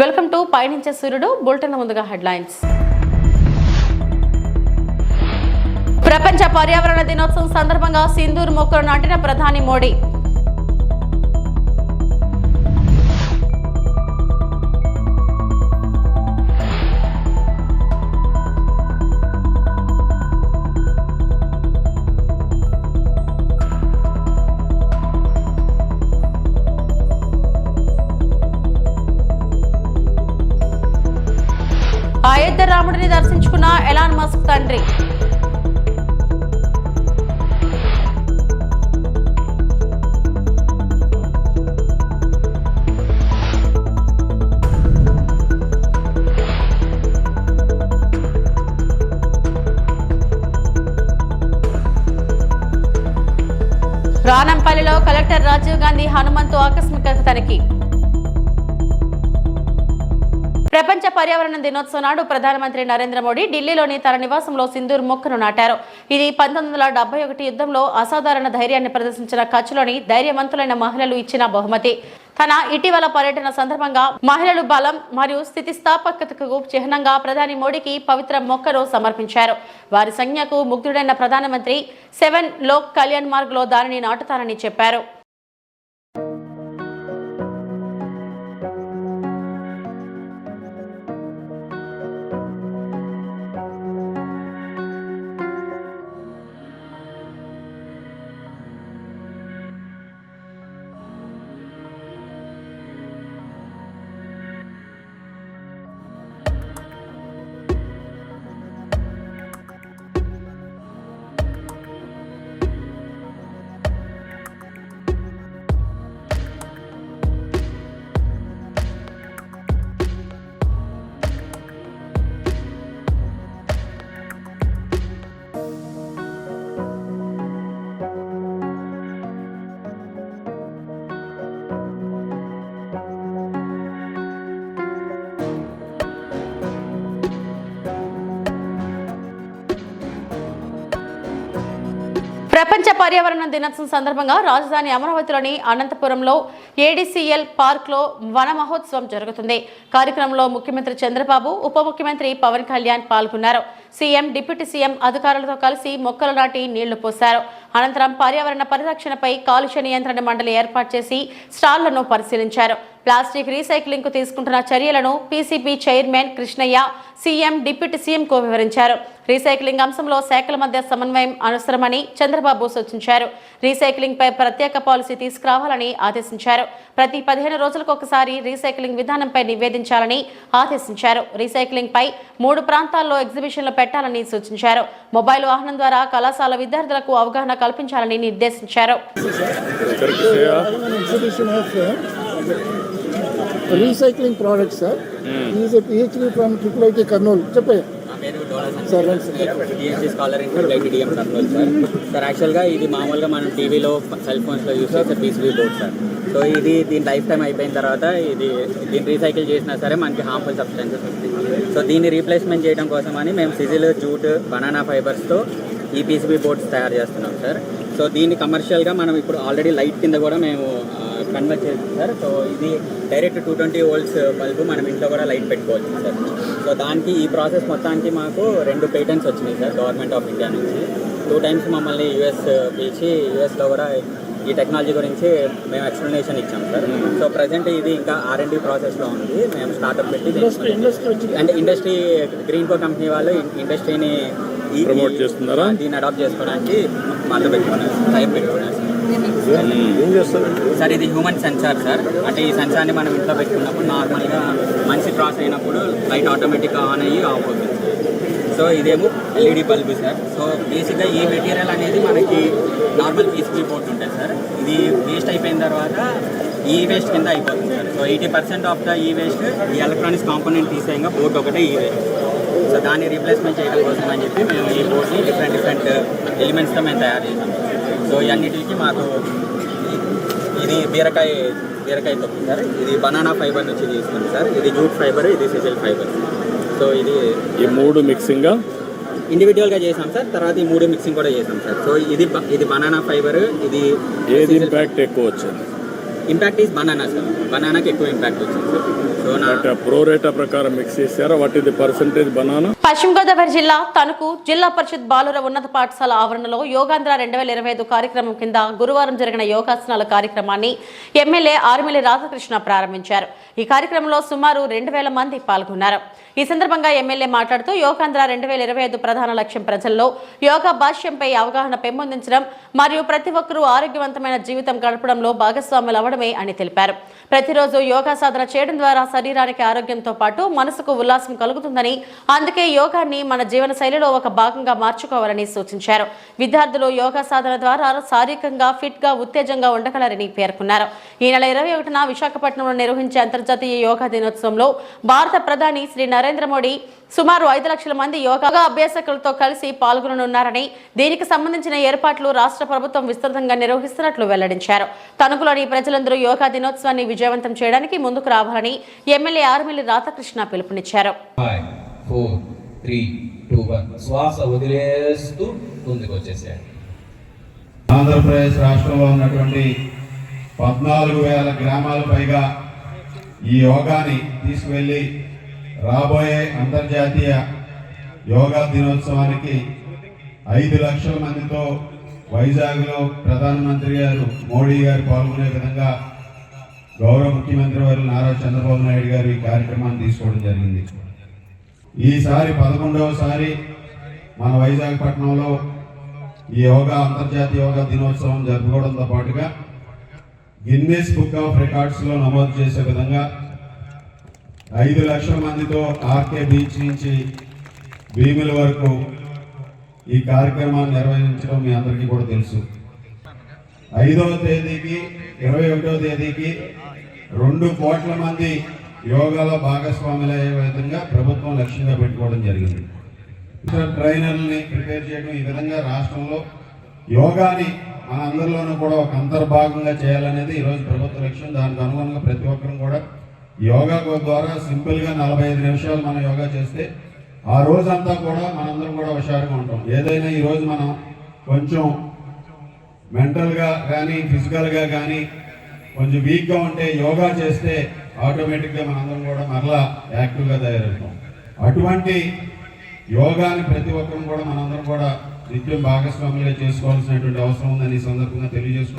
Welcome to పయనించే సూర్యుడు bulletin ముందుగా హెడ్లైన్స్. ప్రపంచ పర్యావరణ దినోత్సవం సందర్భంగా సింధూర్ మొక్కలు నాటిన ప్రధాని మోడీ. అయోధ్య రాముడిని దర్శించుకున్న ఎలాన్ మస్క్ తండ్రి. రానంపల్లిలో కలెక్టర్ రాజీవ్ గాంధీ హనుమంతు ఆకస్మిక తనిఖీ. ప్రపంచ పర్యావరణ దినోత్సవం నాడు ప్రధానమంత్రి నరేంద్ర మోడీ ఢిల్లీలోని తన నివాసంలో సింధూర్ మొక్కను నాటారు. ఇది పంతొమ్మిది వందల డెబ్బై ఒకటి యుద్ధంలో అసాధారణ ధైర్యాన్ని ప్రదర్శించిన కచ్లోని ధైర్యవంతులైన మహిళలు ఇచ్చిన బహుమతి. తన ఇటీవల పర్యటన సందర్భంగా మహిళలు బలం మరియు స్థితిస్థాపకతకు చిహ్నంగా ప్రధాని మోడీకి పవిత్ర మొక్కను సమర్పించారు. వారి సంజ్ఞకు ముగ్ధుడైన ప్రధానమంత్రి సెవెన్ లోక్ కళ్యాణ్ మార్గ్లో దానిని నాటుతారని చెప్పారు. ప్రపంచ పర్యావరణ దినోత్సవం సందర్భంగా రాజధాని అమరావతిలోని అనంతపురంలో ఏడీసీఎల్ పార్క్లో వన మహోత్సవం జరుగుతుంది. కార్యక్రమంలో ముఖ్యమంత్రి చంద్రబాబు ఉప ముఖ్యమంత్రి పవన్ కళ్యాణ్ పాల్గొన్నారు. సీఎం డిప్యూటీ సీఎం అధికారులతో కలిసి మొక్కలు నాటి నీళ్ళు పోశారు. అనంతరం పర్యావరణ పరిరక్షణపై కాలుష్య నియంత్రణ మండలి ఏర్పాటు చేసి స్టాళ్ళను పరిశీలించారు. ప్లాస్టిక్ రీసైక్లింగ్కు తీసుకుంటున్న చర్యలను PCB chairman Krishnaiah CM deputy సీఎంకు వివరించారు. రీసైక్లింగ్ అంశంలో శాఖల మధ్య సమన్వయం అవసరమని చంద్రబాబు సూచించారు. రీసైక్లింగ్ పై ప్రత్యేక పాలసీ తీసుకురావాలని ఆదేశించారు. ప్రతి పదిహేను రోజులకు ఒకసారి రీసైక్లింగ్ విధానంపై నివేదించాలని ఆదేశించారు. రీసైక్లింగ్ పై మూడు ప్రాంతాల్లో ఎగ్జిబిషన్లు పెట్టాలని సూచించారు. మొబైల్ వాహనం ద్వారా కళాశాల విద్యార్థులకు అవగాహన కల్పించాలని నిర్దేశించారు. Products, sir. He is a PhD from Triple IT Karnool. చెప్పే పేరు డోలా sir scholar in DM sir sir యాక్చువల్గా ఇది మామూలుగా మనం టీవీలో సెల్ ఫోన్స్లో యూస్ చేసే పీసీబీ బోర్డ్ సార్ సో ఇది దీని లైఫ్ టైం అయిపోయిన తర్వాత ఇది దీన్ని రీసైకిల్ చేసినా సరే మనకి హార్మ్ఫుల్ సబ్స్టెన్సెస్ వస్తాయి. సో దీన్ని రీప్లేస్మెంట్ చేయడం కోసం అని మేము సిజిల్ జూట్ బనానా ఫైబర్స్తో ఈ పీసీబీ బోర్డ్స్ తయారు చేస్తున్నాం సార్ సో దీన్ని కమర్షియల్గా మనం ఇప్పుడు ఆల్రెడీ లైట్ కింద కూడా మేము కన్వర్ట్ చేస్తాం సార్ సో ఇది direct two twenty volts bulb మనం ఇంట్లో కూడా లైట్ పెట్టుకోవచ్చు సార్ సో దానికి ఈ ప్రాసెస్ మొత్తానికి మాకు రెండు పేటెంట్స్ వచ్చినాయి సార్ గవర్నమెంట్ ఆఫ్ ఇండియా నుంచి. టూ టైమ్స్ మమ్మల్ని యూఎస్ పిలిచి యూఎస్లో కూడా ఈ టెక్నాలజీ గురించి మేము ఎక్స్ప్లెనేషన్ ఇచ్చాం సార్. సో ప్రజెంట్ ఇది ఇంకా ఆర్ అండ్ డి ప్రాసెస్లో ఉంది. మేము స్టార్ట్అప్ పెట్టి అంటే ఇండస్ట్రీ గ్రీన్ కో కంపెనీ వాళ్ళు ఇండస్ట్రీని ఈ- Promote చేస్తున్నారా? దీన్ని అడాప్ట్ చేసుకోవడానికి మాతో పెట్టుకున్నారు టైం పెట్టుకున్నారు సార్. సార్. ఇది హ్యూమన్ సెన్సార్ సార్. అంటే ఈ సెన్సార్ని మనం ఇంట్లో పెట్టుకున్నప్పుడు నార్మల్గా మనిషి క్రాస్ అయినప్పుడు లైట్ ఆటోమేటిక్గా ఆన్ అయ్యి ఆఫ్ అవుతుంది. సో ఇదేమో ఎల్ఈడి బల్బు సార్. సో బేసిక్గా ఈ మెటీరియల్ అనేది మనకి నార్మల్ పీసీబీ బోర్డ్ ఉంటుంది సార్. ఇది వేస్ట్ అయిపోయిన తర్వాత ఈ వేస్ట్ కింద అయిపోతుంది sir. So eighty percent of the ఈ వేస్ట్ ఈ ఎలక్ట్రానిక్స్ కాంపోనెంట్ తీసేయంగా బోర్డ్ ఒకటే ఈ వేస్ట్ సో దాన్ని రీప్లేస్మెంట్ చేయడం కోసం అని చెప్పి మేము ఈ బోర్డ్ని డిఫరెంట్ డిఫరెంట్ ఎలిమెంట్స్తో మేము తయారు చేసాం సో ఈ అన్నిటికి మాకు ఇది బీరకాయ బీరకాయ తొక్కు సార్. ఇది బనానా ఫైబర్ నుంచి తీసుకుంది సార్. ఇది జూట్ ఫైబర్ ఇది సిజిల్ ఫైబర్. సో ఇది ఈ మూడు మిక్సింగ్? ఇండివిజువల్గా చేసాం సార్. తర్వాత ఈ మూడు మిక్సింగ్ కూడా చేసాం సార్. సో ఇది ఇది బనానా ఫైబర్ ఇది ఏది ఇంపాక్ట్ ఎక్కువ వచ్చింది? ఇంపాక్ట్ ఈస్ బనానా సార్ బనానాకి ఎక్కువ ఇంపాక్ట్ వచ్చింది సార్ సో నా అంటే ప్రోరేటా ప్రకారం మిక్స్ చేశారా? వాట్ ఇది పర్సంటేజ్ బనానా పశ్చిమ గోదావరి జిల్లా తణుకు జిల్లా పరిషత్ బాలుర ఉన్నత పాఠశాల ఆవరణలో యోగాంధ్ర రెండు వేల ఇరవై ఐదు కార్యక్రమం కింద గురువారం జరిగిన యోగాసనాల కార్యక్రమాన్ని ఎమ్మెల్యే ఆర్మిలి రాధాకృష్ణ ప్రారంభించారు. ఈ కార్యక్రమంలో సుమారు రెండు వేల మంది పాల్గొన్నారు. ఈ సందర్భంగా ఎమ్మెల్యే మాట్లాడుతూ యోగాంధ్ర రెండు వేల ఇరవై ఐదు ప్రధాన లక్ష్యం ప్రజల్లో యోగా భాష్యంపై అవగాహన పెంపొందించడం మరియు ప్రతి ఒక్కరూ ఆరోగ్యవంతమైన జీవితం గడపడంలో భాగస్వాములు అవ్వడమే అని తెలిపారు. ప్రతిరోజు యోగా సాధన చేయడం ద్వారా శరీరానికి ఆరోగ్యంతో పాటు మనసుకు ఉల్లాసం కలుగుతుందని అందుకే యోగాన్ని మన జీవన శైలిలో ఒక భాగంగా మార్చుకోవాలని సూచించారు. విద్యార్థులు యోగా సాధన ద్వారా శారీరకంగా ఫిట్గా ఉత్తేజంగా ఉండగలరని పేర్కొన్నారు. ఈ నెల ఇరవై ఒకటిన విశాఖపట్నంలో నిర్వహించే అంతర్జాతీయ యోగా దినోత్సవంలో భారత ప్రధాని శ్రీ నరేంద్ర మోడీ సుమారు ఐదు లక్షల మంది యోగా అభ్యాసకులతో కలిసి పాల్గొననున్నారని దీనికి సంబంధించిన ఏర్పాట్లు రాష్ట్ర ప్రభుత్వం విస్తృతంగా నిర్వహిస్తున్నట్లు వెల్లడించారు. తణుకులోని ప్రజలందరూ యోగా దినోత్సవాన్ని విజయవంతం చేయడానికి ముందుకు రావాలని ఎమ్మెల్యే ఆర్మిల్లి రాధాకృష్ణ పిలుపునిచ్చారు. Five four three two one శ్వాస వదిలేస్తూ ముందుకు వచ్చేసేయండి ఆంధ్రప్రదేశ్ రాష్ట్రంలో ఉన్నటువంటి పద్నాలుగు వేల గ్రామాల పైగా ఈ యోగాని తీసుకువెళ్ళి రాబోయే అంతర్జాతీయ యోగా దినోత్సవానికి ఐదు లక్షల మందితో వైజాగ్లో ప్రధానమంత్రి గారు మోడీ గారు పాల్గొనే విధంగా గౌరవ ముఖ్యమంత్రి వారు నారా చంద్రబాబు నాయుడు గారు ఈ కార్యక్రమాన్ని తీసుకోవడం జరిగింది. ఈసారి పదకొండవసారి మన వైజాగ్ పట్టణంలో ఈ యోగా అంతర్జాతీయ యోగా దినోత్సవం జరుపుకోవడంతో పాటుగా గిన్నెస్ బుక్ ఆఫ్ రికార్డ్స్లో నమోదు చేసే విధంగా ఐదు లక్షల మందితో ఆర్కే బీచ్ నుంచి భీముల వరకు ఈ కార్యక్రమాన్ని నిర్వహించడం మీ అందరికీ కూడా తెలుసు. ఐదవ తేదీకి ఇరవై ఒకటవ తేదీకి రెండు కోట్ల మంది యోగాలో భాగస్వాములయ్యే విధంగా ప్రభుత్వం లక్ష్యంగా పెట్టుకోవడం జరిగింది. ఇతర ట్రైనర్లని ప్రిపేర్ చేయడం ఈ విధంగా రాష్ట్రంలో యోగాని మన అందరిలోనూ కూడా ఒక అంతర్భాగంగా చేయాలనేది ఈరోజు ప్రభుత్వ లక్ష్యం. దానికి అనుగుణంగా ప్రతి ఒక్కరం కూడా యోగా ద్వారా సింపుల్గా నలభై ఐదు నిమిషాలు మనం యోగా చేస్తే ఆ రోజంతా కూడా మనందరం కూడా హుషారుగా ఉంటాం. ఏదైనా ఈరోజు మనం కొంచెం మెంటల్గా కానీ ఫిజికల్గా కానీ కొంచెం వీక్గా ఉంటే యోగా చేస్తే ఆటోమేటిక్గా మనందరం కూడా మరలా యాక్టివ్గా తయారవుతాం. అటువంటి యోగాని ప్రతి ఒక్కరూ కూడా మనందరం కూడా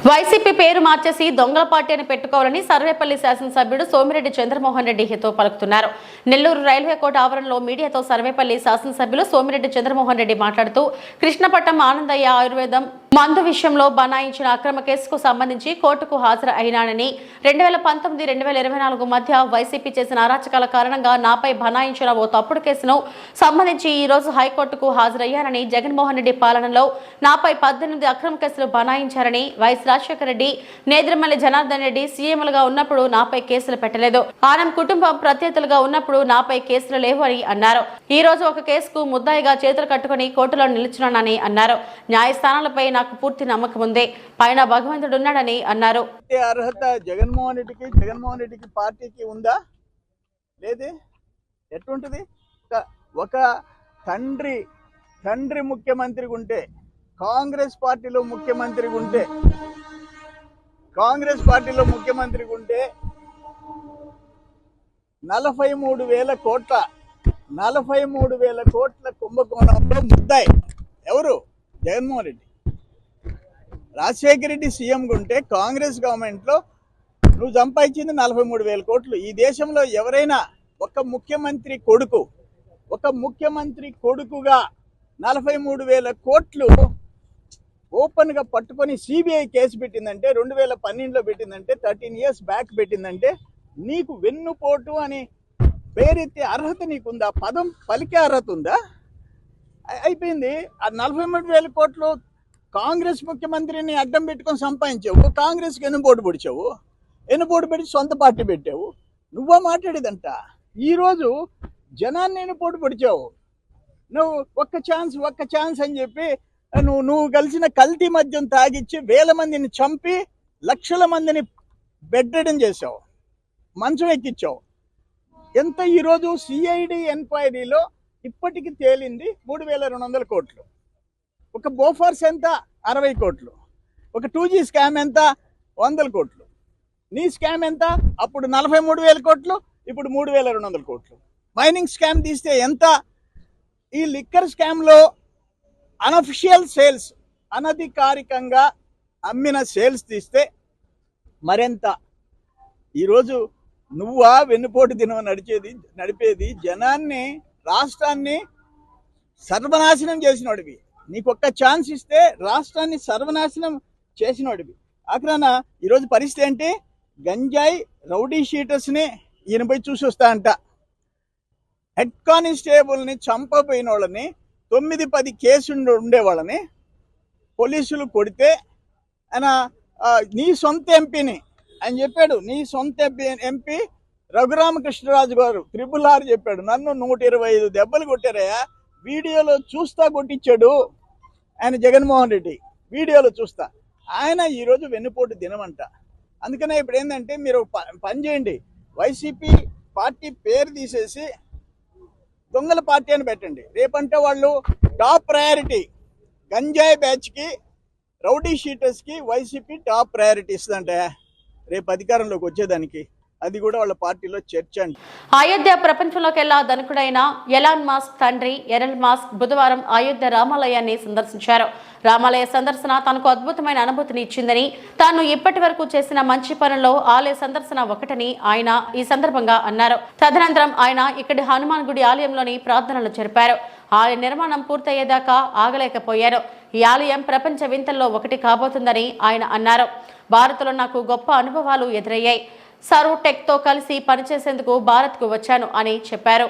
వైసీపీ పేరు మార్చేసి దొంగల పార్టీ అని పెట్టుకోవాలని సర్వేపల్లి శాసనసభ్యుడు సోమిరెడ్డి చంద్రమోహన్ రెడ్డి హితో పలుకుతున్నారు. నెల్లూరు రైల్వే కోర్టు ఆవరణలో మీడియాతో సర్వేపల్లి శాసనసభ్యులు సోమిరెడ్డి చంద్రమోహన్ రెడ్డి మాట్లాడుతూ కృష్ణపట్నం ఆనందయ్య ఆయుర్వేదం మందు విషయంలో బనాయించిన అక్రమ కేసుకు సంబంధించి కోర్టుకు హాజరు అయినానని రెండు వేల పంతొమ్మిది రెండు వేల ఇరవై నాలుగు మధ్య వైసీపీ చేసిన అరాచకాల కారణంగా నాపై బనాయించిన ఓ తప్పుడు కేసును సంబంధించి ఈ రోజు హైకోర్టుకు హాజరయ్యారని జగన్మోహన్ రెడ్డి పాలనలో నాపై పద్దెనిమిది అక్రమ కేసులు బనాయించారని వైఎస్ రాజశేఖర రెడ్డి నేద్రమల్లి జనార్దన్ రెడ్డి సీఎంలుగా ఉన్నప్పుడు నాపై కేసులు పెట్టలేదు. ఆనం కుటుంబం ప్రత్యర్థులుగా ఉన్నప్పుడు నాపై కేసులు లేవు అని అన్నారు. ఈ రోజు ఒక కేసుకు ముద్దాయిగా చేతులు కట్టుకుని కోర్టులో నిలుచున్నానని అన్నారు. న్యాయస్థానాలపై నాకు పూర్తి నమ్మకం ఉంది. పైన భగవంతుడు ఉన్నాడని అన్నారు. అర్హత జగన్మోహన్ రెడ్డికి జగన్మోహన్ రెడ్డికి పార్టీకి ఉందా? లేదే? ఎట్లుంటుంది? ఒక ఒక తండ్రి తండ్రి ముఖ్యమంత్రిగా ఉంటే కాంగ్రెస్ పార్టీలో ముఖ్యమంత్రిగా ఉంటే కాంగ్రెస్ పార్టీలో ముఖ్యమంత్రిగా ఉంటే నలభై మూడు వేల కోట్ల నలభై మూడు వేల కోట్ల కుంభకోణంలో ముద్దాయి. ఎవరు? జగన్మోహన్ రెడ్డి. రాజశేఖర రెడ్డి సీఎంగా ఉంటే కాంగ్రెస్ గవర్నమెంట్లో నువ్వు సంపాదించింది నలభై మూడు వేల కోట్లు. ఈ దేశంలో ఎవరైనా ఒక ముఖ్యమంత్రి కొడుకు ఒక ముఖ్యమంత్రి కొడుకుగా నలభై మూడు వేల కోట్లు ఓపెన్గా పట్టుకొని సిబిఐ కేసు పెట్టిందంటే రెండు వేల పన్నెండులో పెట్టిందంటే థర్టీన్ ఇయర్స్ బ్యాక్ పెట్టిందంటే నీకు వెన్నుపోటు అని పేరెత్తే అర్హత నీకుందా? పదం పలికే అర్హత ఉందా? అయిపోయింది. ఆ నలభై మూడు వేల కోట్లు కాంగ్రెస్ ముఖ్యమంత్రిని అడ్డం పెట్టుకొని సంపాదించావు. కాంగ్రెస్కి ఎన్నుపోటు పొడిచావు. ఎన్నుపోటు పెట్టి సొంత పార్టీ పెట్టావు. నువ్వా మాట్లాడేదంట. ఈరోజు జనాన్ని ఎన్నుపోటు పొడిచావు. నువ్వు ఒక్క ఛాన్స్ ఒక్క ఛాన్స్ అని చెప్పి నువ్వు నువ్వు కలిసిన కల్తీ మద్యం తాగిచ్చి వేల మందిని చంపి లక్షల మందిని బెడ్డడం చేసావు మంచం ఎక్కించావు ఎంత ఈరోజు సిఐడి ఎంక్వైరీలో ఇప్పటికి తేలింది మూడు వేల రెండు వందల కోట్లు. ఒక బోఫార్స్ ఎంత? అరవై కోట్లు. ఒక టూ జీ స్కామ్ ఎంత? వందల కోట్లు. నీ స్కామ్ ఎంత? అప్పుడు నలభై మూడు వేల కోట్లు ఇప్పుడు మూడు వేల రెండు వందల కోట్లు. మైనింగ్ స్కామ్ తీస్తే ఎంత? ఈ లిక్కర్ స్కామ్లో అనఫిషియల్ సేల్స్ అనధికారికంగా అమ్మిన సేల్స్ తీస్తే మరెంత? ఈరోజు నువ్వా వెన్నుపోటు దినం నడిచేది నడిపేది జనాన్ని రాష్ట్రాన్ని సర్వనాశనం చేసినోడివి. నీకు ఒక్క ఛాన్స్ ఇస్తే రాష్ట్రాన్ని సర్వనాశనం చేసినోడివి. అక్కడ ఈరోజు పరిస్థితి ఏంటి? గంజాయి రౌడీ షీటర్స్ని ఈయన పోయి చూసి వస్తా అంట. హెడ్ కానిస్టేబుల్ని చంపపోయిన వాళ్ళని తొమ్మిది పది కేసులు ఉండే వాళ్ళని పోలీసులు కొడితే ఆయన నీ సొంత ఎంపీని అని చెప్పాడు. నీ సొంత ఎంపీ ఎంపీ రఘురామకృష్ణరాజు గారు త్రిపుల్ ఆర్ చెప్పాడు. నన్ను నూట ఇరవై ఐదు దెబ్బలు కొట్టారయ్యా. వీడియోలో చూస్తా కొట్టించాడు ఆయన జగన్మోహన్ రెడ్డి. వీడియోలో చూస్తా. ఆయన ఈరోజు వెన్నుపోటు దినమంట. అందుకనే ఇప్పుడు ఏంటంటే మీరు ప- పని చేయండి. వైసీపీ పార్టీ పేరు తీసేసి దొంగల పార్టీ అని పెట్టండి. రేపంటే వాళ్ళు టాప్ ప్రయారిటీ గంజాయి బ్యాచ్కి రౌడీ షీటర్స్కి వైసీపీ టాప్ ప్రయారిటీ ఇస్తుందంటే రేపు అధికారంలోకి వచ్చేదానికి అది కూడా వాళ్ళ పార్టీలో చర్చ అండి. అయోధ్య ప్రపంచంలోకెల్లా ధనుకుడైన ఎలాన్ మాస్క్ తండ్రి ఎరల్ మాస్క్ బుధవారం అయోధ్య రామాలయాన్ని సందర్శించారు. రామాలయ సందర్శన తనకు అద్భుతమైన అనుభూతిని ఇచ్చిందని తాను ఇప్పటి వరకు చేసిన మంచి పనుల్లో ఆలయ సందర్శన ఒకటని ఆయన ఈ సందర్భంగా అన్నారు. తదనంతరం ఆయన ఇక్కడి హనుమాన్ గుడి ఆలయంలోని ప్రార్థనలు జరిపారు. ఆలయ నిర్మాణం పూర్తయ్యేదాకా ఆగలేకపోయారు. ఈ ఆలయం ప్రపంచ వింతల్లో ఒకటి కాబోతుందని ఆయన అన్నారు. భారత్లో నాకు గొప్ప అనుభవాలు ఎదురయ్యాయి. సర్వ్ టెక్తో కలిసి పనిచేసేందుకు భారత్కు వచ్చాను అని చెప్పారు.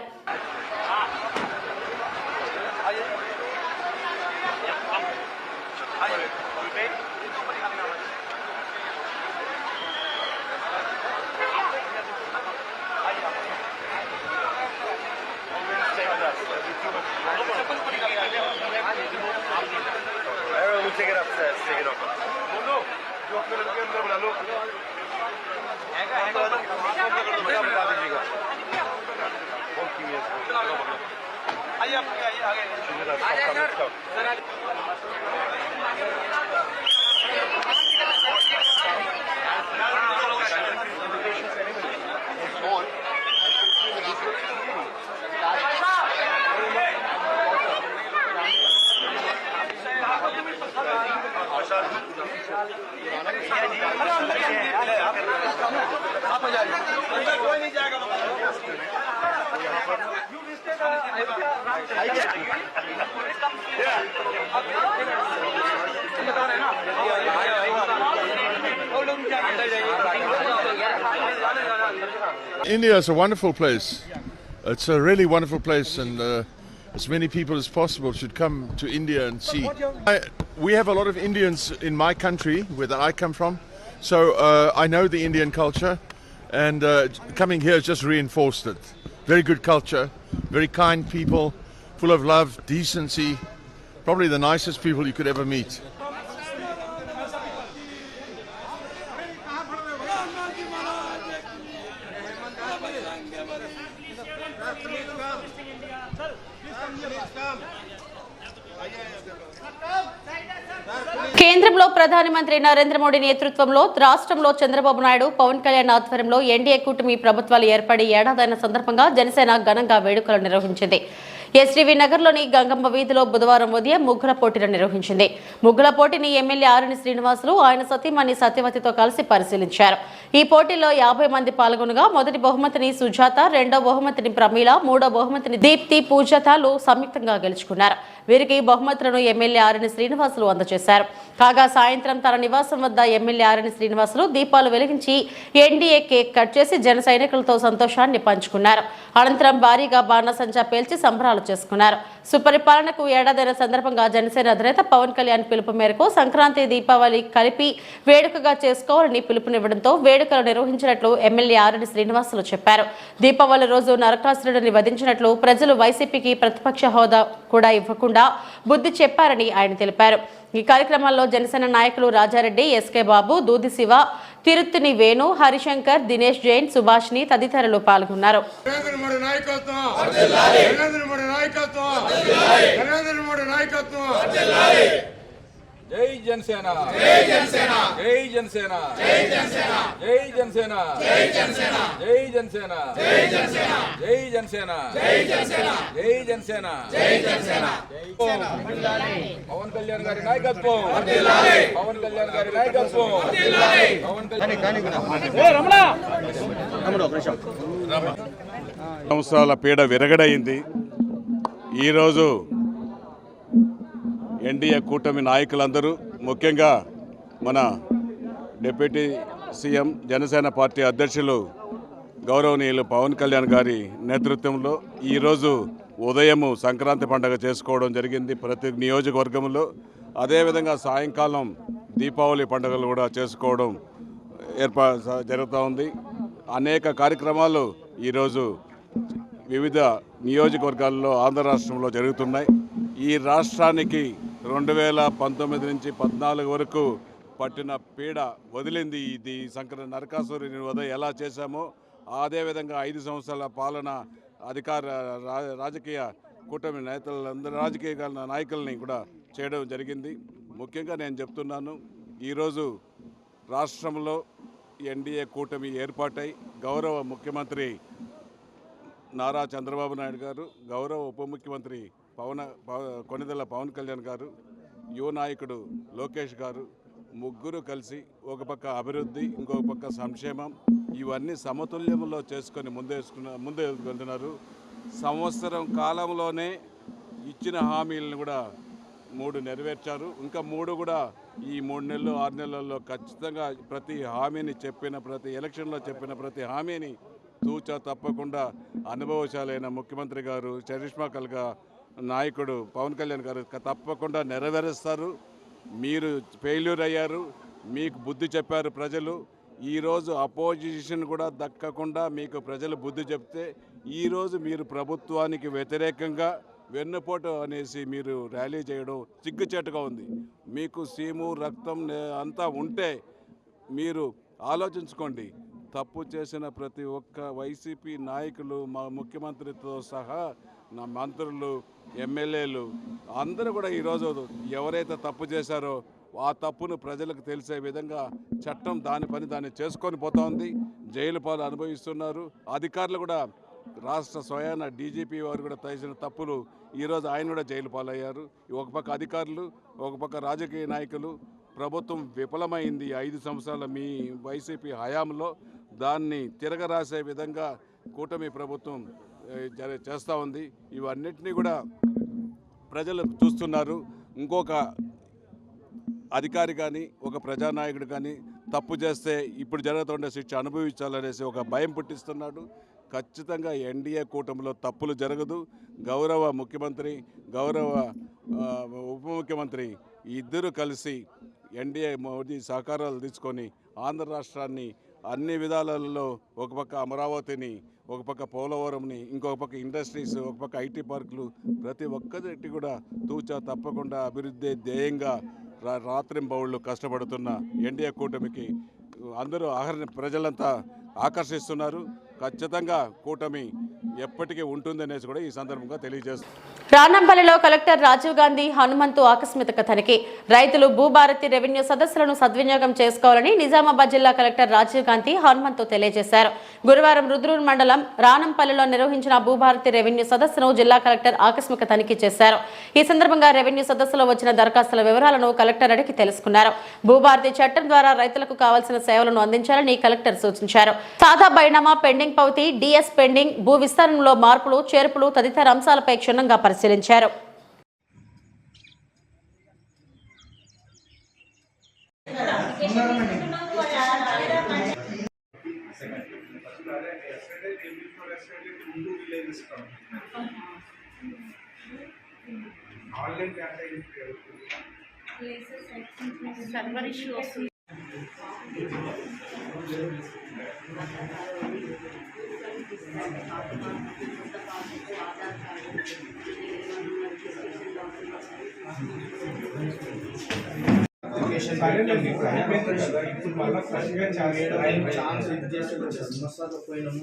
India is a wonderful place. It's a really wonderful place, and uh, as many people as possible should come to India and see. I, we have a lot of Indians in my country, where that I come from, so uh, I know the Indian culture, and uh, coming here has just reinforced it. Very good culture, very kind people, full of love, decency, probably the nicest people you could ever meet. ప్రధానమంత్రి నరేంద్ర మోడీ నేతృత్వంలో రాష్ట్రంలో చంద్రబాబు నాయుడు పవన్ కళ్యాణ్ ఆధ్వర్యంలో NDA కూటమి ప్రభుత్వాలు ఏర్పడి ఏడాదైన సందర్భంగా జనసేన ఘనంగా వేడుకలు నిర్వహించింది. ఎస్టీవీ నగర్లోని గంగమ్మ వీధిలో బుధవారం ఉదయం ముగ్గుల పోటీలు నిర్వహించింది. ముగ్గుల పోటీని ఎమ్మెల్యే ఆరుని శ్రీనివాసులు ఆయన సతీమణి సత్యవతితో కలిసి పరిశీలించారు. ఈ పోటీలో యాభై మంది పాల్గొనగా మొదటి బహుమతిని సుజాత రెండో బహుమతిని ప్రమీల మూడో బహుమతిని దీప్తి పూజతాలు సంయుక్తంగా గెలుచుకున్నారు. వీరికి బహుమతులను ఎమ్మెల్యే ఆరణి శ్రీనివాసులు అందజేశారు. కాగా సాయంత్రం తన నివాసం వద్ద ఎమ్మెల్యే ఆరణి శ్రీనివాసులు దీపాలు వెలిగించి ఎన్డీఏ కేక్ కట్ చేసి జన సైనికులతో సంతోషాన్ని పంచుకున్నారు. అనంతరం భారీగా బాణసంచా పేల్చి సంబరాలు చేసుకున్నారు. సుపరిపాలనకు ఏడాదైన సందర్భంగా జనసేన అధినేత పవన్ కళ్యాణ్ పిలుపు మేరకు సంక్రాంతి దీపావళి కలిపి వేడుకగా చేసుకోవాలని పిలుపునివ్వడంతో వేడుకలు నిర్వహించినట్లు ఎమ్మెల్యే ఆరణి శ్రీనివాసులు చెప్పారు. దీపావళి రోజు నరకాసురుడిని వధించినట్లు ప్రజలు వైసీపీకి ప్రతిపక్ష హోదా కూడా ఇవ్వకుండా బుద్ధి చెప్పారని ఆయన తెలిపారు. ఈ కార్యక్రమాల్లో జనసేన నాయకులు రాజారెడ్డి ఎస్కే బాబు దూది శివ తిరుత్తిని వేణు హరిశంకర్ దినేష్ జైన్ సుభాష్ని తదితరులు పాల్గొన్నారు. నరేంద్ర మోడీ నాయకత్వం. జై జనసేన జై జనసేన జై జనసేన జై జనసేన జై జనసేన జై జనసేన జై జనసేన జై జనసేన జై జనసేన జై జనసేన జై జనసేన జై జనసేన పవన్ కళ్యాణ్ గారి నాయకత్వం పవన్ కళ్యాణ్ గారి నాయకత్వం పవన్ కళ్యాణ్ సంవత్సరాల పీడ విరగడైంది ఈరోజు ఎన్డీఏ కూటమి నాయకులందరూ ముఖ్యంగా మన డిప్యూటీ సీఎం జనసేన పార్టీ అధ్యక్షులు గౌరవనీయులు పవన్ కళ్యాణ్ గారి నేతృత్వంలో ఈరోజు ఉదయము సంక్రాంతి పండుగ చేసుకోవడం జరిగింది ప్రతి నియోజకవర్గంలో. అదేవిధంగా సాయంకాలం దీపావళి పండుగలు కూడా చేసుకోవడం ఏర్పా జరుగుతూ ఉంది. అనేక కార్యక్రమాలు ఈరోజు వివిధ నియోజకవర్గాల్లో ఆంధ్ర రాష్ట్రంలో జరుగుతున్నాయి. ఈ రాష్ట్రానికి రెండు వేల పంతొమ్మిది నుంచి పద్నాలుగు వరకు పట్టిన పీడ వదిలింది ఇది సంక్ర నరకాసురుని వద ఎలా చేశామో అదేవిధంగా ఐదు సంవత్సరాల పాలన అధికార రాజకీయ కూటమి నేతలందరూ రాజకీయ నాయకుల్ని కూడా చేయడం జరిగింది. ముఖ్యంగా నేను చెప్తున్నాను ఈరోజు రాష్ట్రంలో ఎన్డీఏ కూటమి ఏర్పాటై గౌరవ ముఖ్యమంత్రి నారా చంద్రబాబు నాయుడు గారు గౌరవ ఉప ముఖ్యమంత్రి పవన పవ- కొనిదెల పవన్ కళ్యాణ్ గారు యువ నాయకుడు లోకేష్ గారు ముగ్గురు కలిసి ఒక పక్క అభివృద్ధి ఇంకొక పక్క సంక్షేమం ఇవన్నీ సమతుల్యంలో చేసుకొని ముందేసుకున్న ముందే వెళ్తున్నారు. సంవత్సరం కాలంలోనే ఇచ్చిన హామీలను కూడా మూడు నెరవేర్చారు. ఇంకా మూడు కూడా ఈ మూడు నెలలు ఆరు నెలల్లో ఖచ్చితంగా ప్రతి హామీని చెప్పిన ప్రతి ఎలక్షన్లో చెప్పిన ప్రతి హామీని తూచా తప్పకుండా అనుభవశాలైన ముఖ్యమంత్రి గారు చరిష్మా కల్గా నాయకుడు పవన్ కళ్యాణ్ గారు తప్పకుండా నెరవేరుస్తారు. మీరు ఫెయిల్యూర్ అయ్యారు. మీకు బుద్ధి చెప్పారు ప్రజలు. ఈరోజు అపోజిషన్ కూడా దక్కకుండా మీకు ప్రజలు బుద్ధి చెప్తే ఈరోజు మీరు ప్రభుత్వానికి వ్యతిరేకంగా వెన్నుపోటు అనేసి మీరు ర్యాలీ చేయడం సిగ్గుచేటుగా ఉంది. మీకు సీము రక్తం అంతా ఉంటే మీరు ఆలోచించుకోండి. తప్పు చేసిన ప్రతి ఒక్క వైసీపీ నాయకులు మా ముఖ్యమంత్రితో సహా నా మంత్రులు ఎమ్మెల్యేలు అందరూ కూడా ఈరోజు ఎవరైతే తప్పు చేశారో ఆ తప్పును ప్రజలకు తెలిసే విధంగా చట్టం దాని పని దాన్ని చేసుకొని పోతా ఉంది జైలు పాలు అనుభవిస్తున్నారు. అధికారులు కూడా రాష్ట్ర స్వయాన డీజీపీ వారు కూడా చేసిన తప్పులు ఈరోజు ఆయన కూడా జైలు పాలయ్యారు. ఒక పక్క అధికారులు ఒక పక్క రాజకీయ నాయకులు ప్రభుత్వం విఫలమైంది ఐదు సంవత్సరాల మీ వైసీపీ హయాంలో. దాన్ని తిరగరాసే విధంగా కూటమి ప్రభుత్వం చేస్తూ ఉంది. ఇవన్నిటినీ కూడా ప్రజలు చూస్తున్నారు. ఇంకొక అధికారి కానీ ఒక ప్రజానాయకుడు కానీ తప్పు చేస్తే ఇప్పుడు జరుగుతుండే శిక్ష అనుభవించాలనేసి ఒక భయం పుట్టిస్తున్నాడు. ఖచ్చితంగా ఎన్డీఏ కూటమిలో తప్పులు జరగదు. గౌరవ ముఖ్యమంత్రి గౌరవ ఉప ముఖ్యమంత్రి ఇద్దరు కలిసి ఎన్డీఏ మోదీ సహకారాలు తీసుకొని ఆంధ్ర రాష్ట్రాన్ని అన్ని విధాలలో ఒక పక్క అమరావతిని ఒక పక్క పోలవరంని ఇంకొక పక్క ఇండస్ట్రీస్ ఒక పక్క ఐటీ పార్కులు ప్రతి ఒక్కటి కూడా తూచా తప్పకుండా అభివృద్ధి ధ్యేయంగా రా రాత్రింబౌళ్ళు కష్టపడుతున్న ఎన్డీఏ కూటమికి అందరూ ఆహరణ ప్రజలంతా ఆకర్షిస్తున్నారు. ఖచ్చితంగా కూటమి ఎప్పటికీ ఉంటుందనేసి కూడా ఈ సందర్భంగా తెలియజేస్తుంది రాణంపల్లిలో కలెక్టర్ రాజీవ్ గాంధీ హనుమంతు ఆకస్మిక తనిఖీ రైతులు భూభారతి రెవెన్యూ సదస్సులను సద్వినియోగం చేసుకోవాలని నిజామాబాద్ జిల్లా కలెక్టర్ రాజీవ్ గాంధీ హనుమంతు తెలియజేశారు. గురువారం రుద్రూర్ మండలం రానంపల్లిలో నిర్వహించిన భూభారతి రెవెన్యూ సదస్సును జిల్లా కలెక్టర్ ఆకస్మిక తనిఖీ చేశారు. ఈ సందర్భంగా రెవెన్యూ సదస్సులో వచ్చిన దరఖాస్తుల వివరాలను కలెక్టర్ అడిగి తెలుసుకున్నారు. భూభారతి చట్టం ద్వారా రైతులకు కావాల్సిన సేవలను అందించాలని కలెక్టర్ సూచించారు. సాదా బైనామా పెండింగ్ పౌతి డిఎస్ పెండింగ్ భూ విస్తరణలో మార్పులు చేర్పులు తదితర అంశాలపై క్షుణ్ణంగా పరిశీలించారు. తెలుసుకోవాలి ఆన్లైన్ క్లాస్ సర్వర్ ఇష్యూ వస్తుంది ఆధార్ కార్డు నోటిఫికేషన్ ఇప్పుడు మళ్ళీ ఫ్రెష్గా ఛాన్స్ మసాలా పోయినాము.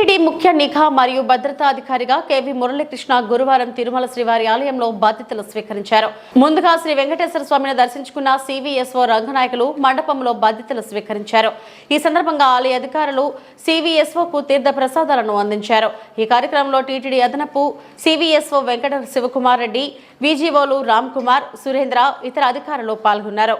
టీటీడీ ముఖ్య నిఘా మరియు భద్రతా అధికారిగా కేవీ మురళీకృష్ణ గురువారం తిరుమల శ్రీవారి ఆలయంలో బాధ్యతలు స్వీకరించారు. ముందుగా శ్రీ వెంకటేశ్వర స్వామిని దర్శించుకున్న సివిఎస్ఓ రంగనాయకులు మండపంలో బాధ్యతలు స్వీకరించారు. ఈ సందర్భంగా ఆలయ అధికారులు సివిఎస్ఓకు తీర్థ ప్రసాదాలను అందించారు. ఈ కార్యక్రమంలో టీటీడీ అదనపు సివిఎస్ఓ వెంకట శివకుమార్ రెడ్డి విజిఓలు రామ్ కుమార్ సురేంద్ర ఇతర అధికారులు పాల్గొన్నారు.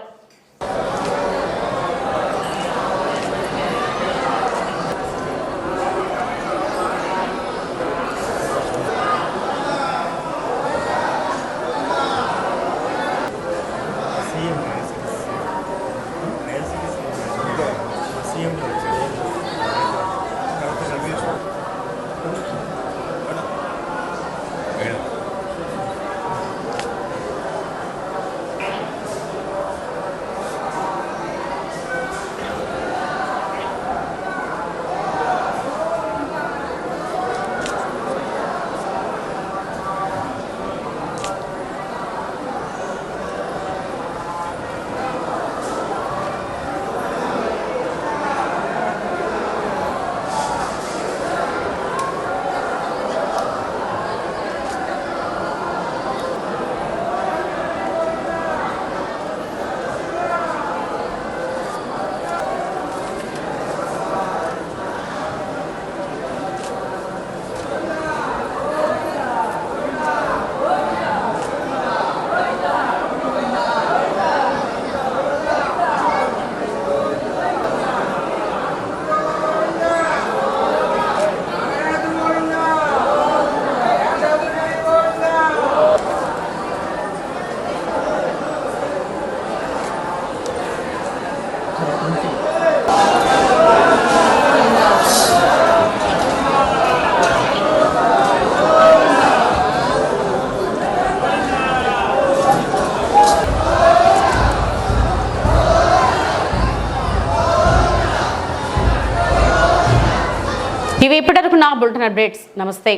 ఇవి ఇప్పటివరకు అప్డేట్స్ నమస్తే.